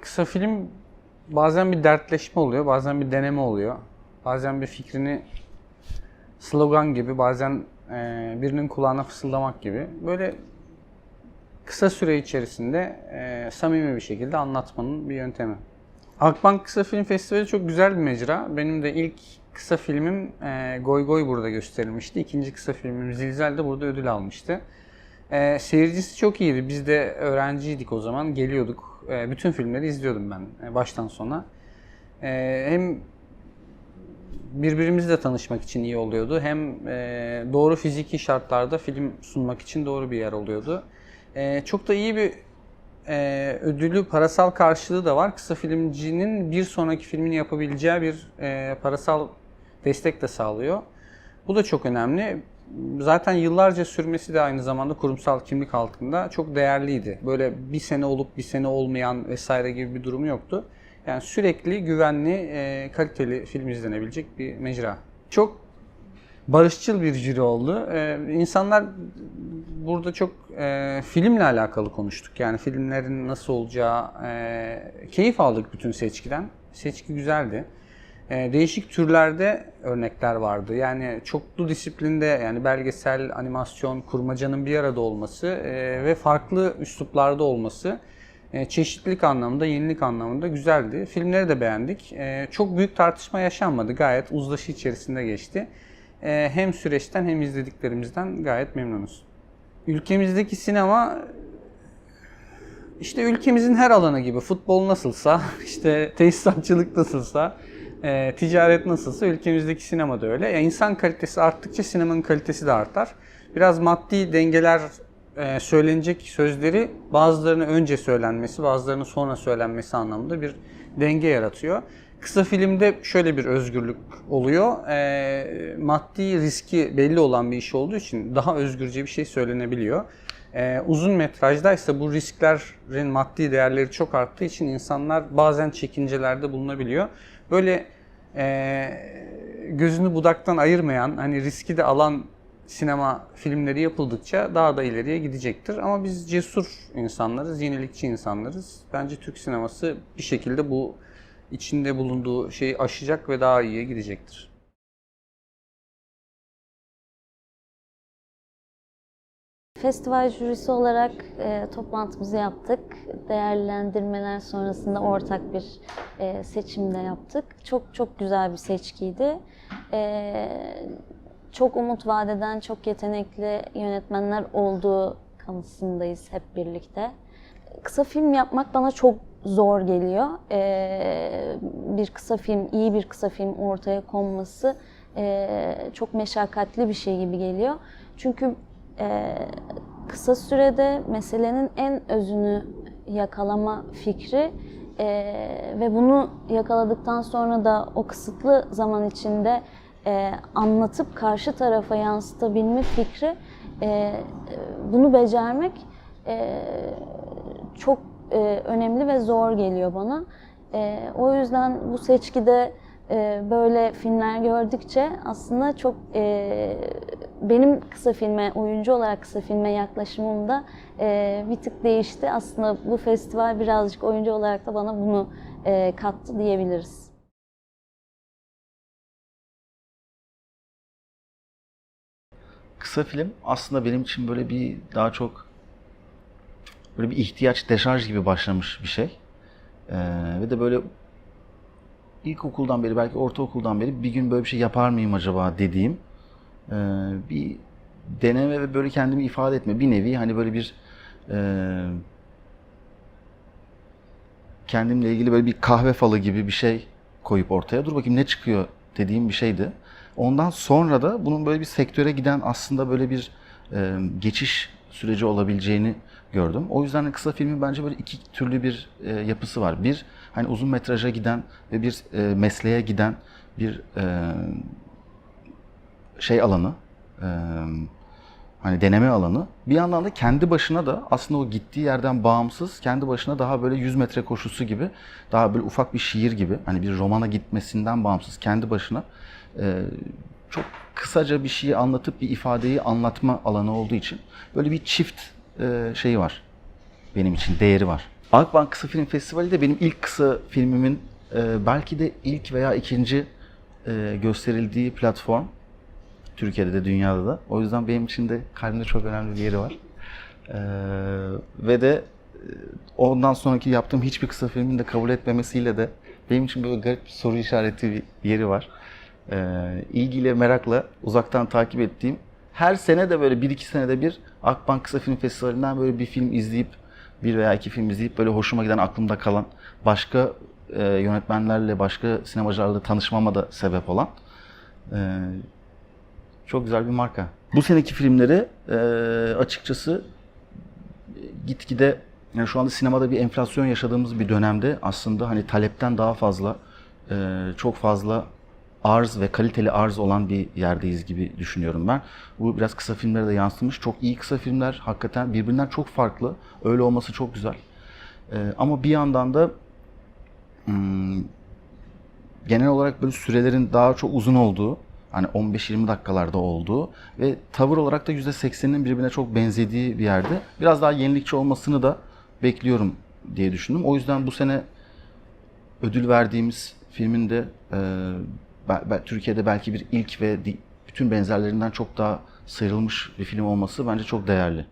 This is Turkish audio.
Kısa film bazen bir dertleşme oluyor, bazen bir deneme oluyor. Bazen bir fikrini slogan gibi, bazen e, birinin kulağına fısıldamak gibi. Böyle kısa süre içerisinde e, samimi bir şekilde anlatmanın bir yöntemi. Akbank Kısa Film Festivali çok güzel bir mecra. Benim de ilk kısa filmim e, Goy Goy burada gösterilmişti. İkinci kısa filmim Zilzal de burada ödül almıştı. E, seyircisi çok iyiydi. Biz de öğrenciydik o zaman. Geliyorduk. E, bütün filmleri izliyordum ben e, baştan sona. E, hem birbirimizle tanışmak için iyi oluyordu. Hem e, doğru fiziki şartlarda film sunmak için doğru bir yer oluyordu. E, çok da iyi bir e, ödülü parasal karşılığı da var. Kısa filmcinin bir sonraki filmini yapabileceği bir e, parasal destek de sağlıyor. Bu da çok önemli. Zaten yıllarca sürmesi de aynı zamanda kurumsal kimlik altında çok değerliydi. Böyle bir sene olup bir sene olmayan vesaire gibi bir durumu yoktu. Yani sürekli güvenli, e, kaliteli film izlenebilecek bir mecra. Çok barışçıl bir jüri oldu. Ee, insanlar burada çok e, filmle alakalı konuştuk. Yani filmlerin nasıl olacağı, e, keyif aldık bütün seçkiden. Seçki güzeldi. E, değişik türlerde örnekler vardı. Yani çoklu disiplinde yani belgesel, animasyon, kurmacanın bir arada olması e, ve farklı üsluplarda olması e, çeşitlilik anlamında, yenilik anlamında güzeldi. Filmleri de beğendik. E, çok büyük tartışma yaşanmadı. Gayet uzlaşı içerisinde geçti. Hem süreçten hem izlediklerimizden gayet memnunuz. Ülkemizdeki sinema işte ülkemizin her alanı gibi futbol nasılsa, işte tesisatçılık nasılsa, e, ticaret nasılsa ülkemizdeki sinema da öyle. Yani insan kalitesi arttıkça sinemanın kalitesi de artar. Biraz maddi dengeler e, söylenecek sözleri bazılarını önce söylenmesi, bazılarının sonra söylenmesi anlamında bir denge yaratıyor. Kısa filmde şöyle bir özgürlük oluyor. E, maddi riski belli olan bir iş olduğu için daha özgürce bir şey söylenebiliyor. E, uzun metrajda ise bu risklerin maddi değerleri çok arttığı için insanlar bazen çekincelerde bulunabiliyor. Böyle e, gözünü budaktan ayırmayan, hani riski de alan sinema filmleri yapıldıkça daha da ileriye gidecektir. Ama biz cesur insanlarız, yenilikçi insanlarız. Bence Türk sineması bir şekilde bu içinde bulunduğu şeyi aşacak ve daha iyiye gidecektir. Festival jürisi olarak e, toplantımızı yaptık. Değerlendirmeler sonrasında ortak bir e, seçim de yaptık. Çok çok güzel bir seçkiydi. E, çok umut vadeden, çok yetenekli yönetmenler olduğu kanısındayız hep birlikte. Kısa film yapmak bana çok zor geliyor. E, bir kısa film, iyi bir kısa film ortaya konması e, çok meşakkatli bir şey gibi geliyor. Çünkü e, kısa sürede meselenin en özünü yakalama fikri e, ve bunu yakaladıktan sonra da o kısıtlı zaman içinde e, anlatıp karşı tarafa yansıtabilme fikri bunu becermek çok önemli ve zor geliyor bana. O yüzden bu seçkide böyle filmler gördükçe aslında çok benim kısa filme, oyuncu olarak kısa filme yaklaşımım da e, bir tık değişti. Aslında bu festival birazcık oyuncu olarak da bana bunu e, kattı diyebiliriz. Kısa film aslında benim için böyle bir daha çok böyle bir ihtiyaç, deşarj gibi başlamış bir şey. Ee, ve de böyle ilkokuldan beri, belki ortaokuldan beri bir gün böyle bir şey yapar mıyım acaba dediğim e, bir deneme ve böyle kendimi ifade etme. Bir nevi hani böyle bir e, kendimle ilgili böyle bir kahve falı gibi bir şey koyup ortaya dur bakayım ne çıkıyor dediğim bir şeydi. Ondan sonra da bunun böyle bir sektöre giden aslında böyle bir e, geçiş süreci olabileceğini gördüm. O yüzden kısa filmin bence böyle iki türlü bir e, yapısı var. Bir hani uzun metraja giden ve bir e, mesleğe giden bir e, şey alanı, e, hani deneme alanı. Bir yandan da kendi başına da aslında o gittiği yerden bağımsız, kendi başına daha böyle 100 metre koşusu gibi, daha böyle ufak bir şiir gibi, hani bir romana gitmesinden bağımsız kendi başına e, çok kısaca bir şeyi anlatıp bir ifadeyi anlatma alanı olduğu için böyle bir çift e, şeyi var benim için, değeri var. Akbank Kısa Film Festivali de benim ilk kısa filmimin e, belki de ilk veya ikinci e, gösterildiği platform. Türkiye'de de dünyada da. O yüzden benim için de kalbimde çok önemli bir yeri var. E, ve de e, ondan sonraki yaptığım hiçbir kısa filmin de kabul etmemesiyle de benim için böyle garip bir soru işareti bir yeri var. E, ilgiyle, merakla uzaktan takip ettiğim her sene de böyle bir iki senede bir Akbank Kısa Film Festivali'nden böyle bir film izleyip bir veya iki film izleyip böyle hoşuma giden aklımda kalan başka e, yönetmenlerle başka sinemacılarla tanışmama da sebep olan e, çok güzel bir marka. Bu seneki filmleri e, açıkçası gitgide yani şu anda sinemada bir enflasyon yaşadığımız bir dönemde aslında hani talepten daha fazla e, çok fazla arz ve kaliteli arz olan bir yerdeyiz gibi düşünüyorum ben. Bu biraz kısa filmlere de yansımış. Çok iyi kısa filmler hakikaten birbirinden çok farklı. Öyle olması çok güzel. E, ama bir yandan da hmm, genel olarak böyle sürelerin daha çok uzun olduğu, hani 15-20 dakikalarda olduğu ve tavır olarak da %80'inin birbirine çok benzediği bir yerde biraz daha yenilikçi olmasını da bekliyorum diye düşündüm. O yüzden bu sene ödül verdiğimiz filmin de e, Türkiye'de belki bir ilk ve bütün benzerlerinden çok daha sıyrılmış bir film olması bence çok değerli.